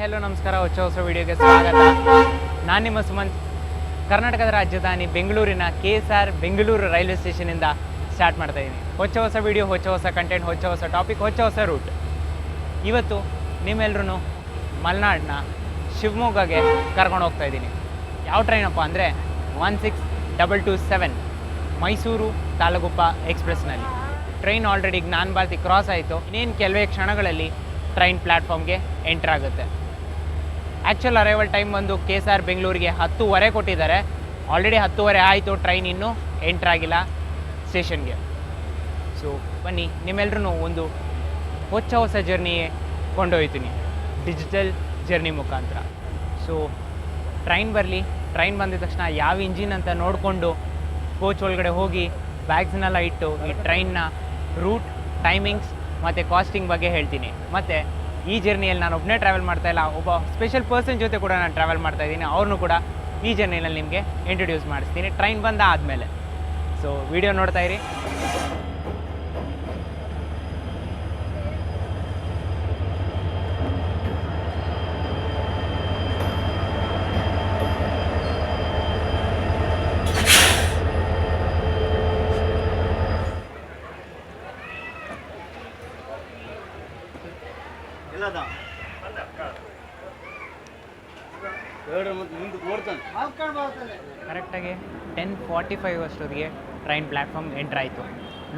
ಹೊಸ ಹೊಸ ವಿಡಿಯೋಗೆ ಸ್ವಾಗತ. ನಾನು ನಿಮ್ಮ ಸುಮಂತ್. ಕರ್ನಾಟಕದ ರಾಜಧಾನಿ ಬೆಂಗಳೂರಿನ K S R Bengaluru railway ಸ್ಟೇಷನಿಂದ start ಮಾಡ್ತಾ ಇದ್ದೀನಿ ಹೊಸ ಹೊಸ ವಿಡಿಯೋ, ಹೊಚ್ಚ ಹೊಸ ಕಂಟೆಂಟ್ ಹೊಸ ಹೊಸ ಟಾಪಿಕ್ ಹೊಚ್ಚ ಹೊಸ ರೂಟ್ ಇವತ್ತು ನಿಮ್ಮೆಲ್ಲರೂ ಮಲೆನಾಡಿನ ಶಿವಮೊಗ್ಗಗೆ ಕರ್ಕೊಂಡು ಹೋಗ್ತಾ ಇದ್ದೀನಿ ಯಾವ ಟ್ರೈನಪ್ಪ ಅಂದರೆ one six double two seven Mysuru Talaguppa ಎಕ್ಸ್ಪ್ರೆಸ್ನಲ್ಲಿ train already Jnana Bharathi cross ಆಯಿತು. ಇನ್ನೇನು ಕೆಲವೇ ಕ್ಷಣಗಳಲ್ಲಿ ಟ್ರೈನ್ ಪ್ಲ್ಯಾಟ್ಫಾರ್ಮ್ಗೆ ಎಂಟರ್ ಆಗುತ್ತೆ. ಆ್ಯಕ್ಚುಲ್ ಅರೈವಲ್ ಟೈಮ್ ಬಂದು ಕೆ ಎಸ್ ಆರ್ ಬೆಂಗಳೂರಿಗೆ ಹತ್ತುವರೆ ಕೊಟ್ಟಿದ್ದಾರೆ. ಆಲ್ರೆಡಿ ಹತ್ತುವರೆ ಆಯಿತು ಟ್ರೈನ್ ಇನ್ನೂ ಎಂಟ್ರಾಗಿಲ್ಲ ಸ್ಟೇಷನ್ಗೆ ಸೊ ಬನ್ನಿ ನಿಮ್ಮೆಲ್ಲರೂ ಒಂದು ಹೊಚ್ಚ ಹೊಸ ಜರ್ನಿ ಕೊಂಡೊಯ್ತೀನಿ. ಡಿಜಿಟಲ್ ಜರ್ನಿ ಮುಖಾಂತರ. ಸೊ ಟ್ರೈನ್ ಬರಲಿ ಟ್ರೈನ್ ಬಂದಿದ ತಕ್ಷಣ ಯಾವ ಇಂಜಿನ್ ಅಂತ ನೋಡಿಕೊಂಡು ಕೋಚ್ ಒಳಗಡೆ ಹೋಗಿ ಬ್ಯಾಗ್ಸ್ನೆಲ್ಲ ಇಟ್ಟು ಈ ಟ್ರೈನ್ನ ರೂಟ್ ಟೈಮಿಂಗ್ಸ್ ಮತ್ತು ಕಾಸ್ಟಿಂಗ್ ಬಗ್ಗೆ ಹೇಳ್ತೀನಿ. ಮತ್ತು ಈ ಜರ್ನಿಯಲ್ಲಿ ನಾನು ಒಬ್ಬನೇ ಟ್ರಾವೆಲ್ ಮಾಡ್ತಾ ಇಲ್ಲ, ಒಬ್ಬ ಸ್ಪೆಷಲ್ ಪರ್ಸನ್ ಜೊತೆ ಕೂಡ ನಾನು ಟ್ರಾವೆಲ್ ಮಾಡ್ತಾ ಇದ್ದೀನಿ ಅವ್ರನ್ನೂ ಕೂಡ ಈ ಜರ್ನಿಯಲ್ಲಿ ನಿಮಗೆ ಇಂಟ್ರೊಡ್ಯೂಸ್ ಮಾಡಿಸ್ತೀನಿ. ಟ್ರೈನ್ ಬಂದ ಆದಮೇಲೆ ಸೊ ವಿಡಿಯೋ ನೋಡ್ತಾ ಇರಿ. ಕರೆಕ್ಟಾಗಿ ಟೆನ್ ಫಾರ್ಟಿ ಫೈವ್ ಅಷ್ಟೊತ್ತಿಗೆ ಟ್ರೈನ್ ಪ್ಲ್ಯಾಟ್ಫಾರ್ಮ್ ಎಂಟರ್ ಆಯಿತು.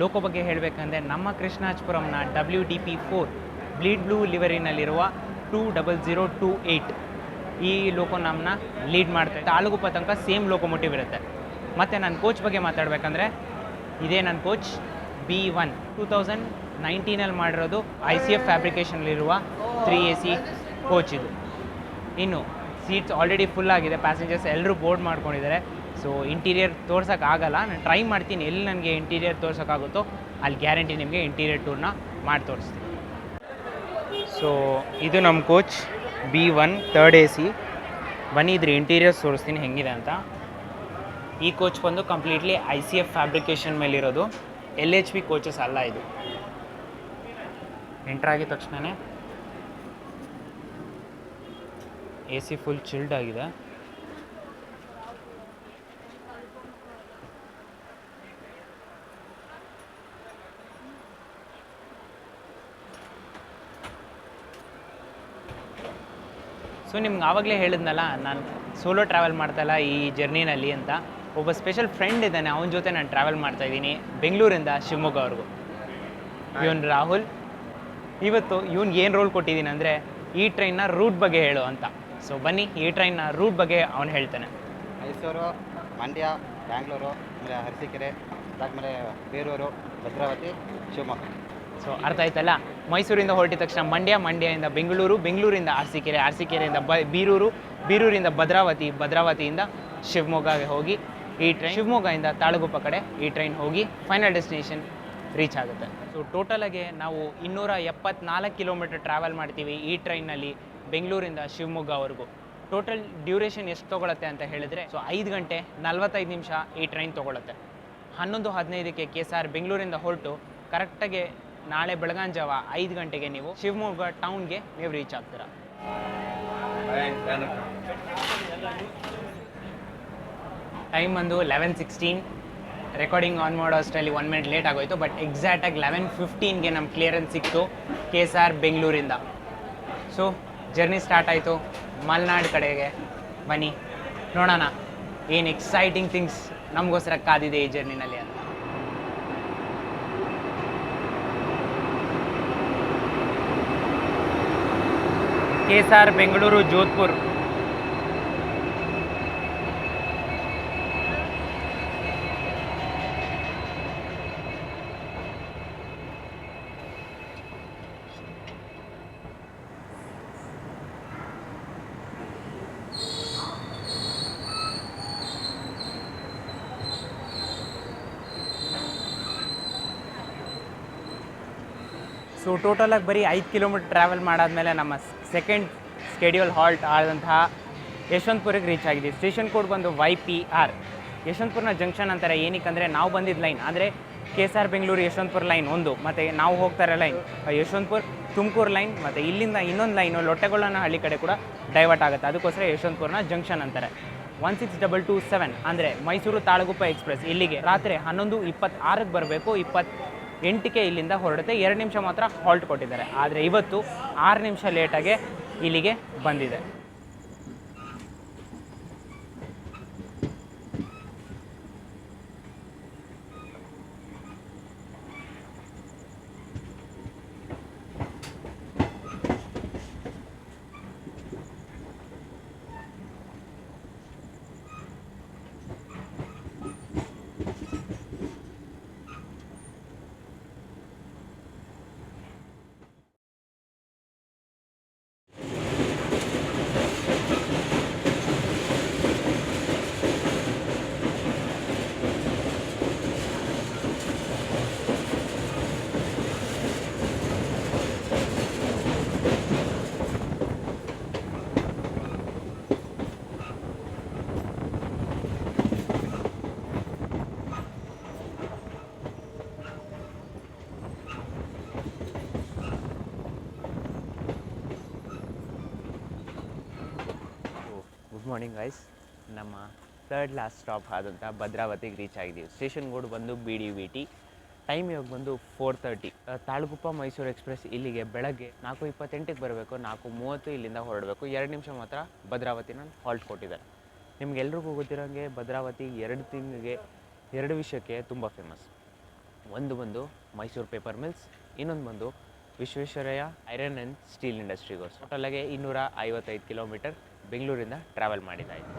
ಲೋಕೋ ಬಗ್ಗೆ ಹೇಳಬೇಕಂದ್ರೆ ನಮ್ಮ ಕೃಷ್ಣಾಜ್ಪುರಂನ W D P four bleed blue ಲಿವರಿನಲ್ಲಿರುವ two double zero two eight ಈ ಲೋಕೋ ನಮ್ಮನ್ನ ಲೀಡ್ ಮಾಡ್ತಾ ತಾಲೂಕು ತನಕ ಸೇಮ್ ಲೋಕೋಮೋಟಿವ್ ಇರುತ್ತೆ. ಮತ್ತು ನನ್ನ ಕೋಚ್ ಬಗ್ಗೆ ಮಾತಾಡಬೇಕಂದ್ರೆ ಇದೇ ನನ್ನ coach B one two thousand ನೈನ್ಟೀನಲ್ಲಿ ಮಾಡಿರೋದು ಐ ಸಿ ಎಫ್ ಫ್ಯಾಬ್ರಿಕೇಷನಲ್ಲಿರುವ ತ್ರೀ ಎ ಸಿ ಕೋಚ್ ಇದು. ಇನ್ನು ಸೀಟ್ಸ್ ಆಲ್ರೆಡಿ ಫುಲ್ ಆಗಿದೆ. ಪ್ಯಾಸೆಂಜರ್ಸ್ ಎಲ್ಲರೂ ಬೋರ್ಡ್ ಮಾಡ್ಕೊಂಡಿದ್ದಾರೆ. ಸೊ ಇಂಟೀರಿಯರ್ ತೋರ್ಸೋಕ್ಕಾಗಲ್ಲ ನಾನು ಟ್ರೈ ಮಾಡ್ತೀನಿ. ಎಲ್ಲಿ ನನಗೆ ಇಂಟೀರಿಯರ್ ತೋರ್ಸೋಕ್ಕಾಗುತ್ತೋ ಅಲ್ಲಿ ಗ್ಯಾರಂಟಿ ನಿಮಗೆ ಇಂಟೀರಿಯರ್ ಟೂರ್ನ ಮಾಡಿ ತೋರಿಸ್ತೀನಿ. ಸೊ ಇದು ನಮ್ಮ coach B one third A C ಬನ್ನಿ, ಇದ್ರ ಇಂಟೀರಿಯರ್ಸ್ ತೋರಿಸ್ತೀನಿ. ಹೆಂಗಿದೆ ಅಂತ. ಈ ಕೋಚ್ ಬಂದು completely I C F fabrication ಮೇಲಿರೋದು. L H P coaches ಅಲ್ಲ ಇದು. ಎಂಟ್ರ್ ಆಗಿದ ತಕ್ಷಣವೇ ಎ ಸಿ ಫುಲ್ ಚಿಲ್ಡ್ ಆಗಿದೆ. ಸೊ ನಿಮ್ಗೆ ಆವಾಗಲೇ ಹೇಳಿದ್ನಲ್ಲ ನಾನು ಸೋಲೋ ಟ್ರಾವೆಲ್ ಮಾಡ್ತಾಯಿಲ್ಲ ಈ ಜರ್ನಿನಲ್ಲಿ ಅಂತ. ಒಬ್ಬ ಸ್ಪೆಷಲ್ ಫ್ರೆಂಡ್ ಇದ್ದಾನೆ ಅವನ ಜೊತೆ ನಾನು ಟ್ರಾವೆಲ್ ಮಾಡ್ತಾ ಇದ್ದೀನಿ ಬೆಂಗಳೂರಿಂದ ಶಿವಮೊಗ್ಗವರೆಗೂ ಇವನ್ ರಾಹುಲ್. ಇವತ್ತು ಇವನ್ಗೆ ಏನು ರೋಲ್ ಕೊಟ್ಟಿದ್ದೀನಿ ಅಂದರೆ ಈ ಟ್ರೈನ್ನ ರೂಟ್ ಬಗ್ಗೆ ಹೇಳು ಅಂತ. ಸೊ ಬನ್ನಿ ಈ ಟ್ರೈನ್ನ ರೂಟ್ ಬಗ್ಗೆ ಅವನು ಹೇಳ್ತಾನೆ. ಮೈಸೂರು ಮಂಡ್ಯ ಬ್ಯಾಂಗ್ಳೂರು ಆಮೇಲೆ ಅರಸೀಕೆರೆ ಅದಾದಮೇಲೆ ಬೇರೂರು ಭದ್ರಾವತಿ ಶಿವಮೊಗ್ಗ. ಸೊ ಅರ್ಥ ಆಯ್ತಲ್ಲ? ಮೈಸೂರಿಂದ ಹೊರಟಿದ ತಕ್ಷಣ ಮಂಡ್ಯ ಮಂಡ್ಯದಿಂದ ಬೆಂಗಳೂರು ಬೆಂಗಳೂರಿಂದ ಅರಸೀಕೆರೆ ಅರಸೀಕೆರೆಯಿಂದ ಬ ಬೀರೂರು ಬೀರೂರಿಂದ ಭದ್ರಾವತಿ ಭದ್ರಾವತಿಯಿಂದ ಶಿವಮೊಗ್ಗಗೆ ಹೋಗಿ ಈ ಟ್ರೈನ್ ಶಿವಮೊಗ್ಗದಿಂದ ತಾಳಗುಪ್ಪ ಕಡೆ ಈ ಟ್ರೈನ್ ಹೋಗಿ ಫೈನಲ್ ಡೆಸ್ಟಿನೇಷನ್ ರೀಚ್ ಆಗುತ್ತೆ. ಸೊ ಟೋಟಲಾಗಿ ನಾವು ಇನ್ನೂರ ಎಪ್ಪತ್ನಾಲ್ಕು ಕಿಲೋಮೀಟರ್ ಟ್ರಾವೆಲ್ ಮಾಡ್ತೀವಿ ಈ ಟ್ರೈನಲ್ಲಿ ಬೆಂಗಳೂರಿಂದ ಶಿವಮೊಗ್ಗವರೆಗೂ ಟೋಟಲ್ ಡ್ಯೂರೇಷನ್ ಎಷ್ಟು ತೊಗೊಳತ್ತೆ ಅಂತ ಹೇಳಿದ್ರೆ ಸೊ ಐದು ಗಂಟೆ ನಲ್ವತ್ತೈದು ನಿಮಿಷ ಈ ಟ್ರೈನ್ ತೊಗೊಳುತ್ತೆ. ಹನ್ನೊಂದು ಹದಿನೈದಕ್ಕೆ ಕೆ ಎಸ್ ಆರ್ ಬೆಂಗಳೂರಿಂದ ಹೊರಟು ಕರೆಕ್ಟಾಗಿ ನಾಳೆ ಬೆಳಗಾಂಜಾವ ಐದು ಗಂಟೆಗೆ ನೀವು ಶಿವಮೊಗ್ಗ ಟೌನ್ಗೆ ನೀವು ರೀಚ್ ಆಗ್ತೀರಾ. ಟೈಮ್ ಬಂದು ಲೆವೆನ್ ಸಿಕ್ಸ್ಟೀನ್ ರೆಕಾರ್ಡಿಂಗ್ ಆನ್ ಮಾಡೋ ಅಷ್ಟರಲ್ಲಿ ಒನ್ ಮಿನಿಟ್ ಲೇಟ್ ಆಗೋಯ್ತು ಬಟ್ ಎಕ್ಸಾಕ್ಟಾಗಿ ಲೆವೆನ್ ಫಿಫ್ಟೀನ್ಗೆ ನಮ್ಮ ಕ್ಲಿಯರೆನ್ಸ್ ಸಿಕ್ತು ಕೆ ಎಸ್ ಆರ್ ಬೆಂಗಳೂರಿಂದ. ಸೊ ಜರ್ನಿ ಸ್ಟಾರ್ಟ್ ಆಯಿತು. ಮಲೆನಾಡು ಕಡೆಗೆ. ಬನ್ನಿ. ನೋಡೋಣ. ಏನು ಎಕ್ಸೈಟಿಂಗ್ ಥಿಂಗ್ಸ್ ನಮಗೋಸ್ಕರ ಕಾದಿದೆ ಈ ಜರ್ನಿನಲ್ಲಿ ಅಂತ. K S Bengaluru, Jodhpur. So ಟೋಟಲಾಗಿ ಬರೀ ಐದು ಕಿಲೋಮೀಟರ್ ಟ್ರಾವೆಲ್ ಮಾಡಾದ್ಮೇಲೆ ನಮ್ಮ ಸೆಕೆಂಡ್ ಸ್ಕೆಡ್ಯೂಲ್ ಹಾಲ್ಟ್ ಆದಂತಹ ಯಶವಂತಪುರಕ್ಕೆ ರೀಚ್ ಆಗಿದ್ದೀವಿ ಸ್ಟೇಷನ್ ಕೋಡ್ ಬಂದು ವೈ ಪಿ ಆರ್ ಯಶವಂತಪುರನ ಜಂಕ್ಷನ್ ಅಂತಾರೆ ಏನಕ್ಕಂದರೆ ನಾವು ಬಂದಿದ್ದ ಲೈನ್ ಅಂದರೆ K S R Bengaluru Yeshwanthpur line ಒಂದು, ಮತ್ತು ನಾವು ಹೋಗ್ತಾರೆ ಲೈನ್ ಯಶವಂತಪುರ, ತುಮಕೂರು ಲೈನ್ ಮತ್ತು ಇಲ್ಲಿಂದ ಇನ್ನೊಂದು ಲೈನು ಲೊಟ್ಟೆಗೊಳ್ಳನ ಹಳ್ಳಿ ಕಡೆ ಕೂಡ ಡೈವರ್ಟ್ ಆಗುತ್ತೆ. ಅದಕ್ಕೋಸ್ಕರ ಯಶವಂತಪುರನ ಜಂಕ್ಷನ್ ಅಂತಾರೆ. One six double two seven ಅಂದರೆ ಮೈಸೂರು ತಾಳಗುಪ್ಪ ಎಕ್ಸ್ಪ್ರೆಸ್ ಇಲ್ಲಿಗೆ ರಾತ್ರಿ ಹನ್ನೊಂದು ಇಪ್ಪತ್ತಾರಕ್ಕೆ ಬರಬೇಕು, ಇಪ್ಪತ್ತು ಎಂಟಕ್ಕೆ ಇಲ್ಲಿಂದ ಹೊರಡುತ್ತೆ. ಎರಡು ನಿಮಿಷ ಮಾತ್ರ ಹಾಲ್ಟ್ ಕೊಟ್ಟಿದ್ದಾರೆ. ಆದರೆ ಇವತ್ತು ಆರು ನಿಮಿಷ ಲೇಟಾಗೆ ಇಲ್ಲಿಗೆ ಬಂದಿದೆ ಗುಡ್ ಮಾರ್ನಿಂಗ್ ಗೈಸ್ ನಮ್ಮ ಥರ್ಡ್ ಲಾಸ್ಟ್ ಸ್ಟಾಪ್ ಆದಂಥ ಭದ್ರಾವತಿಗೆ ರೀಚ್ ಆಗಿದ್ದೀವಿ. ಸ್ಟೇಷನ್ ಗೋಡ್ ಬಂದು B D V T time ಇವಾಗ ಬಂದು four thirty Talaguppa Mysuru express ಇಲ್ಲಿಗೆ ಬೆಳಗ್ಗೆ ನಾಲ್ಕು ಇಪ್ಪತ್ತೆಂಟಕ್ಕೆ ಬರಬೇಕು, ನಾಲ್ಕು ಮೂವತ್ತು ಇಲ್ಲಿಂದ ಹೊರಡಬೇಕು. ಎರಡು ನಿಮಿಷ ಮಾತ್ರ ಭದ್ರಾವತಿನ ಹಾಲ್ಟ್ ಕೊಟ್ಟಿದ್ದಾರೆ. ನಿಮಗೆಲ್ರಿಗೂ ಗೊತ್ತಿರೋಂಗೆ ಭದ್ರಾವತಿ ಎರಡು ತಿಂಗಳಿಗೆ, ಎರಡು ವಿಷಯಕ್ಕೆ ತುಂಬ ಫೇಮಸ್ ಒಂದು ಬಂದು ಮೈಸೂರು ಪೇಪರ್ ಮಿಲ್ಸ್ ಇನ್ನೊಂದು ಬಂದು ವಿಶ್ವೇಶ್ವರಯ್ಯ ಐರನ್ ಆ್ಯಂಡ್ ಸ್ಟೀಲ್ ಇಂಡಸ್ಟ್ರಿಗೋಸ್ ಟೋಟಲಾಗೆ ಇನ್ನೂರ ಐವತ್ತೈದು ಕಿಲೋಮೀಟರ್ ಬೆಂಗಳೂರಿಂದ ಟ್ರಾವೆಲ್ ಮಾಡಿದ್ದಾಯಿತು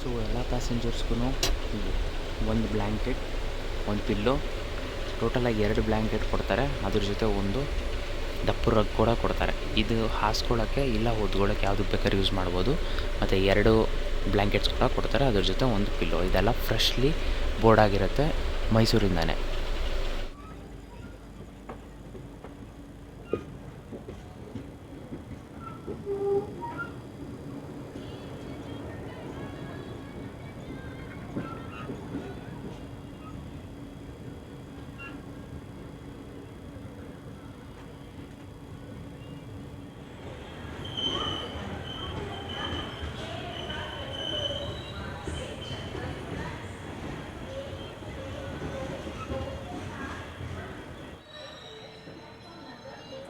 ಸೊ ಎಲ್ಲ ಪ್ಯಾಸೆಂಜರ್ಸ್ಗೂ ಒಂದು ಬ್ಲ್ಯಾಂಕೆಟ್ ಒಂದು ಪಿಲ್ಲೋ ಟೋಟಲಾಗಿ ಎರಡು ಬ್ಲ್ಯಾಂಕೆಟ್ ಕೊಡ್ತಾರೆ. ಅದ್ರ ಜೊತೆ ಒಂದು ದಪ್ಪು ರಗ್ ಕೂಡ ಕೊಡ್ತಾರೆ. ಇದು ಹಾಸ್ಕೊಳ್ಳೋಕ್ಕೆ ಇಲ್ಲ ಓದ್ಕೊಳ್ಳೋಕ್ಕೆ ಯಾವುದಕ್ಕೆ ಬೇಕಾದ್ರೂ ಯೂಸ್ ಮಾಡ್ಬೋದು. ಮತ್ತು ಎರಡು ಬ್ಲ್ಯಾಂಕೆಟ್ಸ್ ಕೂಡ ಕೊಡ್ತಾರೆ. ಅದ್ರ ಜೊತೆ ಒಂದು ಪಿಲ್ಲೋ ಇದೆಲ್ಲ ಫ್ರೆಶ್ಲಿ ಬೋರ್ಡಾಗಿರುತ್ತೆ ಮೈಸೂರಿಂದನೇ.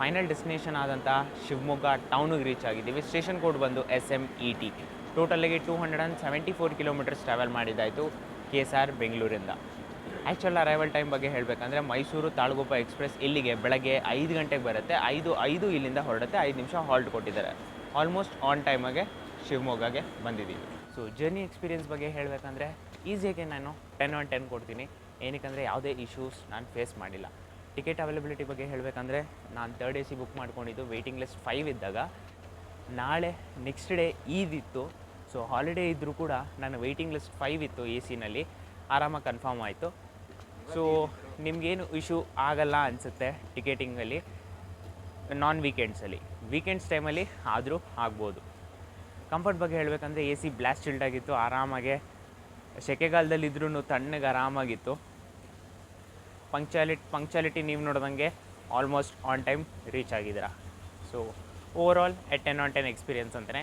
ಫೈನಲ್ ಡೆಸ್ಟಿನೇಷನ್ ಆದಂಥ ಶಿವಮೊಗ್ಗ ಟೌನಿಗೆ ರೀಚ್ ಆಗಿದ್ದೀವಿ. ಸ್ಟೇಷನ್ ಕೋಡ್ ಬಂದು S M E T ಟೋಟಲಿಗೆ two hundred and seventy four kilometres travel ಮಾಡಿದ್ದಾಯಿತು K S R ಬೆಂಗಳೂರಿಂದ ಆ್ಯಕ್ಚುಲ್ ಅರೈವಲ್ ಟೈಮ್ ಬಗ್ಗೆ ಹೇಳಬೇಕಂದ್ರೆ ಮೈಸೂರು ತಾಳಗುಪ್ಪ ಎಕ್ಸ್ಪ್ರೆಸ್ ಇಲ್ಲಿಗೆ ಬೆಳಗ್ಗೆ ಐದು ಗಂಟೆಗೆ ಬರುತ್ತೆ. ಐದು ಐದು ಇಲ್ಲಿಂದ ಹೊರಡುತ್ತೆ. ಐದು ನಿಮಿಷ ಹಾಲ್ಟ್ ಕೊಟ್ಟಿದ್ದಾರೆ. ಆಲ್ಮೋಸ್ಟ್ ಆನ್ ಟೈಮಾಗೆ ಶಿವಮೊಗ್ಗಗೆ ಬಂದಿದ್ದೀವಿ. ಸೊ ಜರ್ನಿ ಎಕ್ಸ್ಪೀರಿಯನ್ಸ್ ಬಗ್ಗೆ ಹೇಳಬೇಕಂದ್ರೆ ಈಸಿಯಾಗಿ ನಾನು ಟೆನ್ ಆನ್ ಟೆನ್ ಕೊಡ್ತೀನಿ. ಏನಕ್ಕಂದರೆ ಯಾವುದೇ ಇಶ್ಯೂಸ್ ನಾನು ಫೇಸ್ ಮಾಡಿಲ್ಲ. ಟಿಕೆಟ್ ಅವೈಲಬಿಲಿಟಿ ಬಗ್ಗೆ ಹೇಳಬೇಕಂದ್ರೆ ನಾನು ತರ್ಡ್ ಎ ಸಿ ಬುಕ್ ಮಾಡ್ಕೊಂಡಿದ್ದು ವೆಯ್ಟಿಂಗ್ ಲಿಸ್ಟ್ ಫೈವ್ ಇದ್ದಾಗ. ನಾಳೆ ನೆಕ್ಸ್ಟ್ ಡೇ ಈದಿತ್ತು ಸೊ ಹಾಲಿಡೇ ಇದ್ದರೂ ಕೂಡ ನನ್ನ ವೆಯ್ಟಿಂಗ್ ಲಿಸ್ಟ್ ಫೈವ್ ಇತ್ತು ಎ ಸಿನಲ್ಲಿ ಆರಾಮಾಗಿ ಕನ್ಫರ್ಮ್ ಆಯಿತು. ಸೊ ನಿಮಗೇನು ಇಶ್ಯೂ ಆಗಲ್ಲ ಅನಿಸುತ್ತೆ ಟಿಕೆಟಿಂಗಲ್ಲಿ ನಾನ್ ವೀಕೆಂಡ್ಸಲ್ಲಿ ವೀಕೆಂಡ್ಸ್ ಟೈಮಲ್ಲಿ ಆದರೂ ಆಗ್ಬೋದು. ಕಂಫರ್ಟ್ ಬಗ್ಗೆ ಹೇಳಬೇಕಂದ್ರೆ ಎ ಸಿ ಚಿಲ್ಡ್ ಆಗಿತ್ತು, ಆರಾಮಾಗೆ. ಸೆಕೆಗಾಲದಲ್ಲಿದ್ರೂ ತಣ್ಣಗೆ ಆರಾಮಾಗಿತ್ತು. ಪಂಕ್ಚುಯಾಲಿಟಿ ಪಂಕ್ಚುಯಾಲಿಟಿ ನೀವು ನೋಡ್ದಂಗೆ ಆಲ್ಮೋಸ್ಟ್ ಆನ್ ಟೈಮ್ ರೀಚ್ ಆಗಿದ್ದೀರಾ. So overall at ten on ten experience ಅಂತಲೇ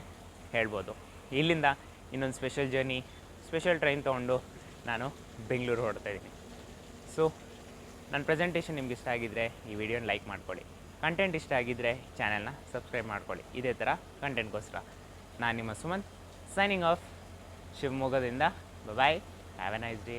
ಹೇಳ್ಬೋದು. ಇಲ್ಲಿಂದ ಇನ್ನೊಂದು ಸ್ಪೆಷಲ್ ಜರ್ನಿ ಸ್ಪೆಷಲ್ ಟ್ರೈನ್ ತೊಗೊಂಡು ನಾನು ಬೆಂಗಳೂರು ಹೊಡ್ತಾ ಇದ್ದೀನಿ. ಸೊ ನನ್ನ ಪ್ರೆಸೆಂಟೇಷನ್ ನಿಮ್ಗೆ ಇಷ್ಟ ಆಗಿದ್ದರೆ ಈ ವಿಡಿಯೋನ ಲೈಕ್ ಮಾಡ್ಕೊಳ್ಳಿ. ಕಂಟೆಂಟ್ ಇಷ್ಟ ಆಗಿದ್ದರೆ ಚಾನೆಲ್ನ ಸಬ್ಸ್ಕ್ರೈಬ್ ಮಾಡ್ಕೊಳ್ಳಿ. ಇದೇ ಥರ ಕಂಟೆಂಟ್ಗೋಸ್ಕರ ನಾನು ನಿಮ್ಮ ಸುಮಂತ್ ಸೈನಿಂಗ್ ಆಫ್ ಶಿವಮೊಗ್ಗದಿಂದ. Bye have a nice day